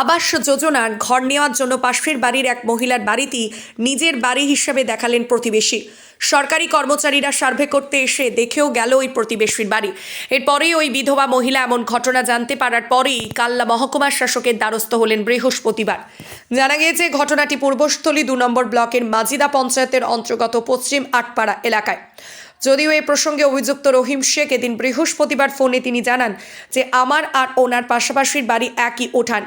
আবাস যোজনার ঘর নেওয়ার জন্য পাশের বাড়ির এক মহিলার বাড়িটি নিজের বাড়ি হিসেবে দেখালেন প্রতিবেশী। সরকারি কর্মচারীরা সার্ভে করতে এসে দেখেও গেল ওই প্রতিবেশীর বাড়ি। এরপরেই ওই বিধবা মহিলা এমন ঘটনা জানতে পারার পরেই কাল্লা মহকুমার শাসকের দ্বারস্থ হলেন বৃহস্পতিবার। জানা গিয়েছে, ঘটনাটি পূর্বস্থলী দু নম্বর ব্লকের মাজিদা পঞ্চায়েতের অন্তর্গত পশ্চিম আটপাড়া এলাকায়। যদিও এ প্রসঙ্গে অভিযুক্ত রহিম শেখ এদিন বৃহস্পতিবার ফোনে তিনি জানান যে আমার আর ওনার পাশাপাশির বাড়ি একই ওঠান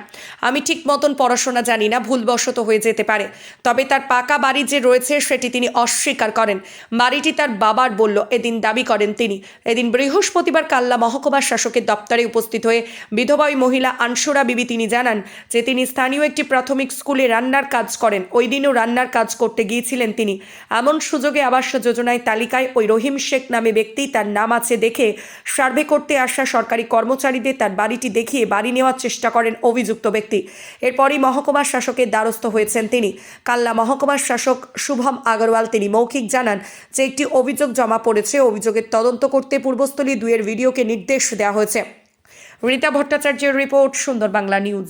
আমি ঠিক মতন পড়াশোনা জানি না, ভুলবশত হয়ে যেতে পারে। তবে তার পাকা বাড়ি যে রয়েছে সেটি তিনি অস্বীকার করেন। বাড়িটি তার বাবার বলল, এদিন দাবি করেন তিনি। এদিন বৃহস্পতিবার কাল্লা মহকুমার শাসকের দপ্তরে উপস্থিত হয়ে বিধবা ওই মহিলা আনসুরা বিবি তিনি জানান যে তিনি স্থানীয় একটি প্রাথমিক স্কুলে রান্নার কাজ করেন। ওই দিনও রান্নার কাজ করতে গিয়েছিলেন তিনি। এমন সুযোগে আবাস যোজনায় তালিকায় ওই রহিম শেখ নামে ব্যক্তি। তার নাম আছে দেখে সার্ভে করতে আসা সরকারি কর্মচারীদের তার বাড়িটি দেখিয়ে বাড়ি নেওয়ার চেষ্টা করেন অভিযুক্ত ব্যক্তি। এরপরই মহকুমার শাসকের দ্বারস্থ হয়েছেন তিনি। কাল্লা মহকুমার শাসক শুভম আগরওয়াল তিনি মৌখিক জানান যে, একটি অভিযোগ জমা পড়েছে। অভিযোগের তদন্ত করতে পূর্বস্থলী দুয়ের ভিডিওকে নির্দেশ দেওয়া হয়েছে। রীতা ভট্টাচার্যের রিপোর্ট সুন্দর বাংলা নিউজ।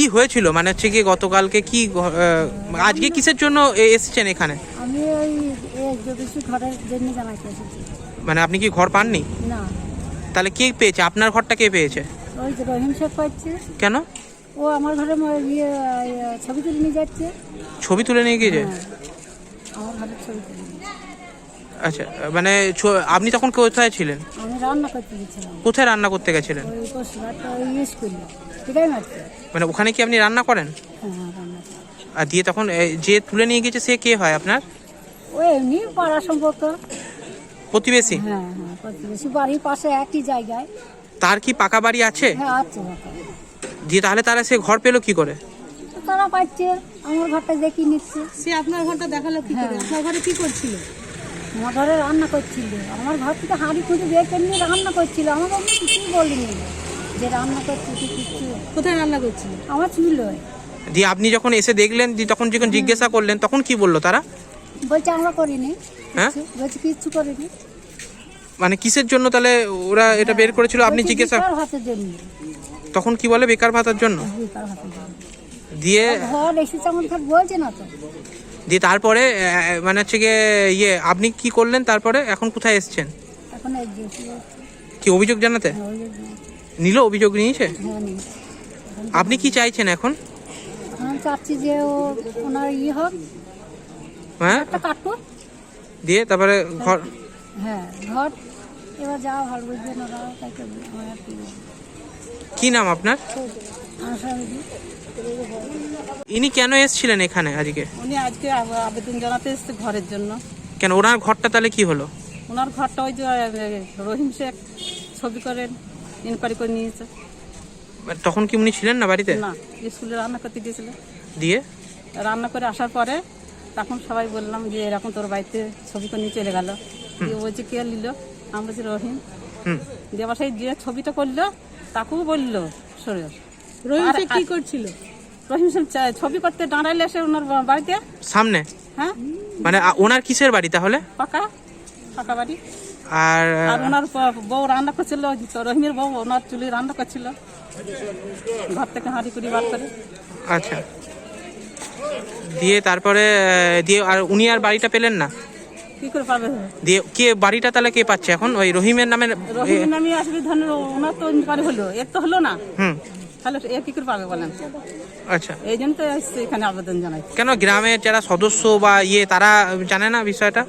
কি হয়েছিল? মানে হচ্ছে কি গতকালকে কি আজকে কিসের জন্য এসেছেন এখানে? আমি ওই ঘরের জন্য জানাইতে এসেছি। মানে আপনি কি ঘর পাননি? না। তাহলে কে পেয়েছে? আপনার ঘরটা কে পেয়েছে? ওই যে রহিম শেখ পাচ্ছে কেন? ও আমার ঘরে ইয়ে ইয়ে, ছবি তুলে নিয়ে যাচ্ছে। ছবি তুলে নিয়ে গিয়েছে? হ্যাঁ। আমার ঘরের ছবি তুলে আচ্ছা মানে আপনি তখন কোথায় ছিলেন? আমি রান্না করতে গেছিলাম। কোথায় রান্না করতে গেছিলেন? ওই স্কুলে। মানে ওখানে কি আপনি রান্না করেন? হ্যাঁ হ্যাঁ। আর দিয়ে তখন যে তুলে নিয়ে গেছে সে কে হয় আপনার? ওই এমনি পাড়া সম্পর্ক। প্রতিবেশী? হ্যাঁ হ্যাঁ প্রতিবেশী বাড়ির পাশে একই জায়গায়। তার কি পাকা বাড়ি আছে? হ্যাঁ আছে দিয়ে তাহলে তারা সে ঘর পেল কি করে? তারা পাচ্ছে আমার ঘরটা দেখি নিচ্ছে। সে আপনার ঘরটা দেখাল কি করে? আপনার ঘরে কি করছিল? আমার ঘরে রান্না করছিল। আমার ঘর থেকে হাঁড়ি খুঁজে বের করে নিয়ে রান্না করছিল। আমাকে আমি কিছুই বলিনি। যে রান্না করছি কিছু। কোথায় রান্না করছিল? আমার ছিল দিয়ে আপনি যখন এসে দেখলেন দিয়ে তখন যখন জিজ্ঞাসা করলেন তখন কি বলল তারা? বলছে আমরা করিনি। হ্যাঁ? বলছে কিচ্ছু করিনি। মানে কিসের জন্য তাহলে ওরা এটা বের করেছিল? আপনি জিজ্ঞাসা বেকার ভাতের জন্য। তখন কি বলে বেকার ভাতার জন্য? বেকার ভাতের জন্য। দিয়ে ঘর এসেছে আমার ঘর বলছে না তো। দিয়ে তারপরে আহ, মানে হচ্ছে গিয়ে ইয়ে আপনি কি করলেন তারপরে? এখন কোথায় এসছেন? এখন এই যে কি অভিযোগ জানাতে? ওই যে, নিল অভিযোগ নিয়েছে? হ্যাঁ আপনি কি চাইছেন এখন? চাচ্ছি যে ও ওনার ইয়ে হোক হ্যাঁ? কাটুক দিয়ে তারপরে ঘর হ্যাঁ ঘর। এবার যা ভালো বুঝবেন ওরা আর কি নাম আপনার? ইনি কেন এসেছিলেন এখানে আজকে? উনি আজকে আবেদন জানাতে এসেছে ঘরের জন্য। কেন ওনার ঘরটা তাহলে কি হলো? ওনার ঘরটা ওই যে রহিম শেখ ছবি করেন। ইনকোয়ারি করে নিয়েছে। মানে তখন কি উনি ছিলেন না বাড়িতে? না স্কুলে রান্না করতে গিয়েছিল দিয়ে? রান্না করে আসার পরে তখন সবাই বললাম যে এরকম তোর বাড়িতে ছবি করে নিয়ে চলে গেল। দিয়ে বলছে কে নিল? আমরা বলছি রহিম। হুম। দিয়ে আবার সেই যে ছবিটা করল তাকেও বলল সরে রহিম কি করছিল? রহিম ছবি করতে দাঁড়াইলে এসে ওনার বাড়িতে। সামনে? হ্যাঁ। মানে ওনার কিসের বাড়ি তাহলে? পাকা পাকা বাড়ি। আর ওনার বউ রান্না করছিল রহিমের বউ ওনার চুলি রান্না করছিল। ঘর থেকে হাঁড়ি কুড়ি বার করে। আচ্ছা। দিয়ে তারপরে দিয়ে আর উনি আর বাড়িটা পেলেন না? কি করে পাবে? দিয়ে কে বাড়িটা তাহলে কে পাচ্ছে এখন? ওই রহিমের নামে রহিম নামে আসবে ধরেন ওনার তো ইনকোয়ারি হলো এর তো হলো না। হুম। তাহলে এ কি করে পাবে বলেন? আচ্ছা। এই জন্য তো এখানে আবেদন জানাই। কেন গ্রামের যারা সদস্য বা ইয়ে তারা জানে না বিষয়টা?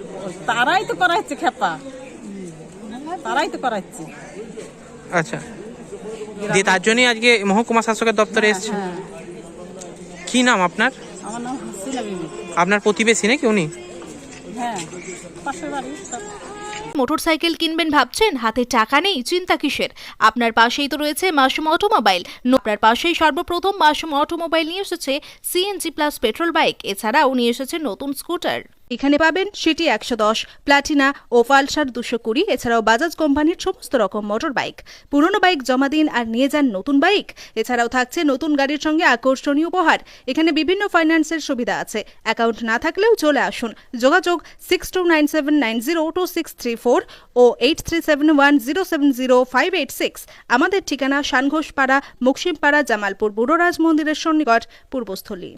তারাই তো করাচ্ছে খেপা। তারাই তো করাচ্ছে। আচ্ছা। দিয়ে তার জন্যই আজকে মহকুমা শাসকের দপ্তরে এসছে? হ্যাঁ। কি নাম আপনার? আমার নাম হাসিনা বিবি। আপনার প্রতিবেশী নাকি উনি? হ্যাঁ পাশের বাড়ি মোটরসাইকেল কিনবেন ভাবছেন? হাতে টাকা নেই চিন্তা কিসের? আপনার পাশেই তো রয়েছে মাসুম অটোমোবাইল। আপনার পাশেই সর্বপ্রথম মাসুম অটোমোবাইল নিয়ে এসেছে সিএনজি প্লাস পেট্রোল বাইক। এছাড়াও নিয়ে এসেছে নতুন স্কুটার। এখানে পাবেন সিটি একশো দশ, প্লাটিনা ও পালসার দুশো কুড়ি, এছাড়াও বাজাজ কোম্পানির সমস্ত রকম মোটর বাইক। পুরনো বাইক জমা দিন আর নিয়ে যান নতুন বাইক। এছাড়াও থাকছে নতুন গাড়ির সঙ্গে আকর্ষণীয় উপহার। এখানে বিভিন্ন ফাইন্যান্সের সুবিধা আছে। অ্যাকাউন্ট না থাকলেও চলে আসুন। যোগাযোগ six two nine seven nine zero two six three four ও eight three seven one zero seven zero five eight six. আমাদের ঠিকানা সানঘোষপাড়া মুকসিমপাড়া জামালপুর বুড়োরাজ মন্দিরের সন্নিকট, পূর্বস্থলী।